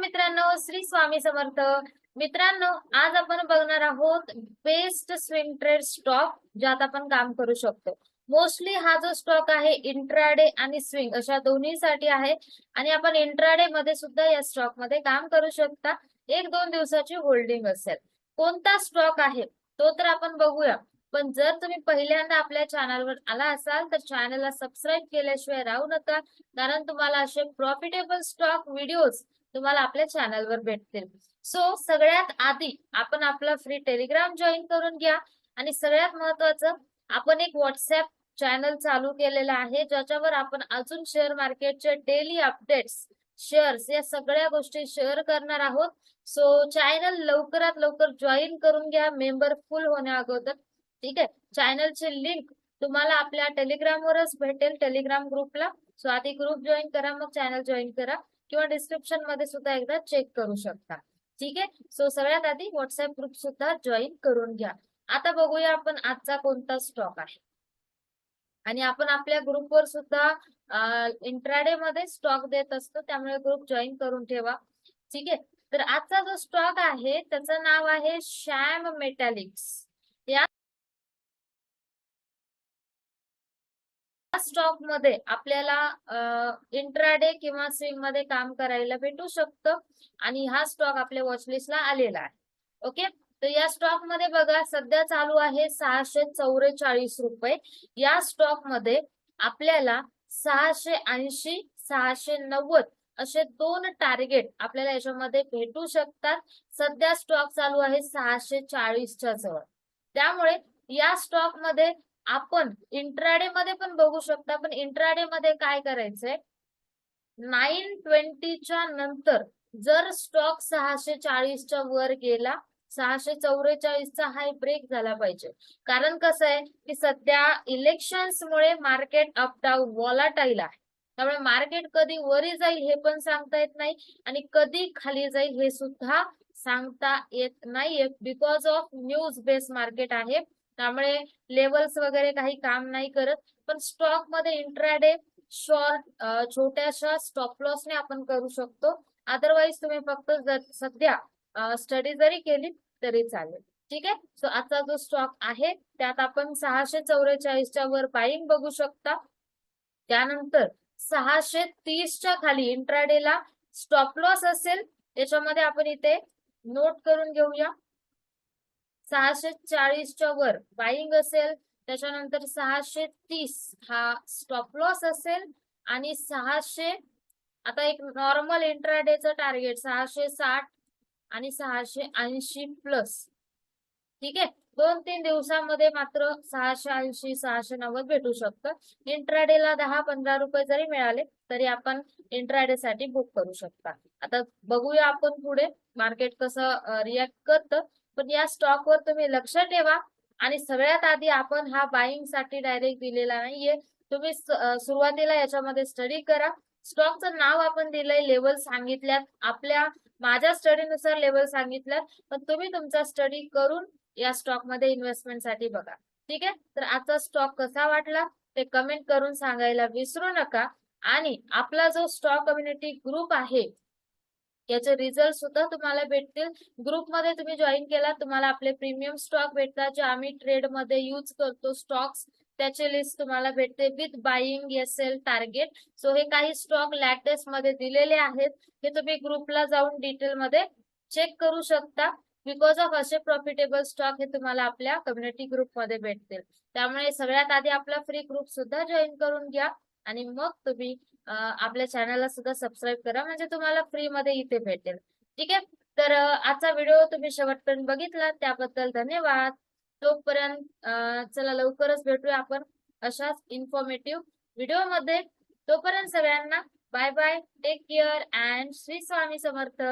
मित्रांनो श्री स्वामी समर्थ. मित्रांनो आज आपण बघणार आहोत बेस्ट स्विंग ट्रेड स्टॉक ज्यात आपण काम करू शकतो. मोस्टली हा जो स्टॉक आहे इंट्राडे आणि स्विंग अशा दोन्हीसाठी आहे. आणि आपण इंट्राडे मध्ये सुद्धा या स्टॉकमध्ये काम करू शकता. एक दोन दिवसाची होल्डिंग असेल. कोणता स्टॉक आहे तो तर आपण बघूया. पण जर तुम्ही पहिल्यांदा आपल्या चॅनलवर आला असाल तर चॅनलला सबस्क्राईब केल्याशिवाय राहू नका. कारण तुम्हाला असे प्रॉफिटेबल स्टॉक व्हिडिओज तुम्हाला आपल्या चॅनलवर भेटतील. सो सगळ्यात आधी आपण आपला फ्री टेलिग्राम जॉईन करून घ्या. आणि सगळ्यात महत्वाचं आपण एक व्हॉट्सअप चॅनल चालू केलेला आहे ज्याच्यावर आपण अजून शेअर मार्केटचे डेली अपडेट्स शेअर्स या सगळ्या गोष्टी शेअर करणार आहोत. सो चॅनल लवकरात लवकर जॉईन करून घ्या मेंबर फुल होण्या अगोदर. ठीक आहे? चॅनलची लिंक तुम्हाला आपल्या टेलिग्रामवरच भेटेल टेलिग्राम ग्रुपला सो आधी ग्रुप जॉईन करा मग चॅनल जॉईन करा. किंवा डिस्क्रिप्शनमध्ये सुद्धा एकदा चेक करू शकता. ठीक आहे? सो सगळ्यात आधी व्हॉट्सअप ग्रुप सुद्धा जॉईन करून घ्या. आता बघूया आपण आजचा कोणता स्टॉक आहे. आणि आपण आपल्या ग्रुपवर सुद्धा इंट्राडे मध्ये स्टॉक देत असतो त्यामुळे ग्रुप जॉईन करून ठेवा. ठीक आहे? तर आजचा जो स्टॉक आहे त्याचं नाव आहे श्याम मेटॅलिक्स. या स्टॉकमध्ये आपल्याला इंट्राडे किंवा स्विंगमध्ये काम करायला भेटू शकतं. आणि हा स्टॉक आपल्या वॉचलिस्टला आलेला आहे. ओके तर या स्टॉकमध्ये बघा सध्या चालू आहे सहाशे चौवेचाळीस रुपये. या स्टॉकमध्ये आपल्याला सहाशे ऐंशी सहाशे नव्वद असे दोन टार्गेट आपल्याला याच्यामध्ये भेटू शकतात. सध्या स्टॉक चालू आहे सहाशे चाळीसच्या जवळ. त्यामुळे या स्टॉकमध्ये आपण इंट्राडे मध्ये पण बघू शकता पण इंट्राडे मध्ये काय करायचंय? नाईन ट्वेंटीच्या नंतर जर स्टॉक सहाशे चाळीसच्या वर गेला सहाशे चौवेचाळीसचा हाय ब्रेक झाला पाहिजे. कारण कसं आहे की सध्या इलेक्शन्समुळे मार्केट अपडाऊन वॉलाटाईल आहे. त्यामुळे मार्केट कधी वरी जाईल हे पण सांगता येत नाही आणि कधी खाली जाईल हे सुद्धा सांगता येत नाहीये. Because of news base market आहे. त्यामुळे लेवल्स वगैरे काही काम नाही करत. पण स्टॉकमध्ये इंट्राडे शॉर्ट छोट्याशा स्टॉप लॉसने आपण करू शकतो. अदरवाईज तुम्ही फक्त सध्या स्टडी जरी केली तरी चालेल. ठीक आहे? सो आजचा जो स्टॉक आहे त्यात आपण सहाशे चौवेचाळीसच्या वर बाईंग बघू शकता. त्यानंतर सहाशे तीसच्या खाली इंट्राडेला स्टॉप लॉस असेल त्याच्यामध्ये आपण इथे नोट करून घेऊया. सहाशे चाळीसच्या वर बाईंग असेल त्याच्यानंतर सहाशे तीस हा स्टॉप लॉस असेल आणि सहाशे आता एक नॉर्मल इंट्राडेचं टार्गेट सहाशे साठ आणि सहाशे ऐंशी प्लस ठीक आहे? दोन तीन दिवसामध्ये मात्र सहाशे ऐंशी सहाशे नव्वद भेटू शकतं. इंट्राडेला दहा पंधरा रुपये जरी मिळाले तरी आपण इंट्राडे साठी बुक करू शकता. आता बघूया आपण पुढे. मार्केट कसं रिॲक्ट करतं. पण या स्टॉकवर तुम्ही लक्ष ठेवा. आणि सगळ्यात आधी आपण हा बाईंगसाठी डायरेक्ट दिलेला नाहीये. तुम्ही सुरुवातीला याच्यामध्ये स्टडी करा. स्टॉकचं नाव आपण दिलंय लेवल सांगितल्यात. आपल्या माझ्या स्टडीनुसार लेवल सांगितल्यात. पण तुम्ही तुमचा स्टडी करून या स्टॉकमध्ये इन्व्हेस्टमेंटसाठी बघा. ठीक आहे? तर आजचा स्टॉक कसा वाटला? ते कमेंट करून सांगायला विसरू नका. आणि आपला जो स्टॉक कम्युनिटी ग्रुप आहे याचे रिझल्ट सुद्धा तुम्हाला भेटतील. ग्रुपमध्ये तुम्ही जॉईन केला तुम्हाला आपले प्रीमियम स्टॉक भेटतात जे आम्ही ट्रेडमध्ये युज करतो स्टॉक्स त्याचे लिस्ट तुम्हाला भेटते with buying S L target so हे काही स्टॉक लॅटेस्टमध्ये दिलेले आहेत. हे तुम्ही ग्रुपला जाऊन डिटेल मध्ये चेक करू शकता. बिकॉज ऑफ असे प्रॉफिटेबल स्टॉक हे तुम्हाला आपल्या कम्युनिटी ग्रुपमध्ये भेटतील. त्यामुळे सगळ्यात आधी आपला फ्री ग्रुप सुद्धा जॉईन करून घ्या. आणि मग तुम्ही आपल्या चॅनलला सुद्धा सबस्क्राईब करा. म्हणजे तुम्हाला फ्री मध्ये इथे भेटेल. ठीक आहे? तर आजचा व्हिडिओ तुम्ही शेवटपर्यंत बघितला. त्याबद्दल धन्यवाद. तोपर्यंत चला लवकरच भेटूया आपण अशाच इन्फॉर्मेटिव्ह व्हिडिओमध्ये. तोपर्यंत सगळ्यांना bye bye take care and Shri Swami Samarth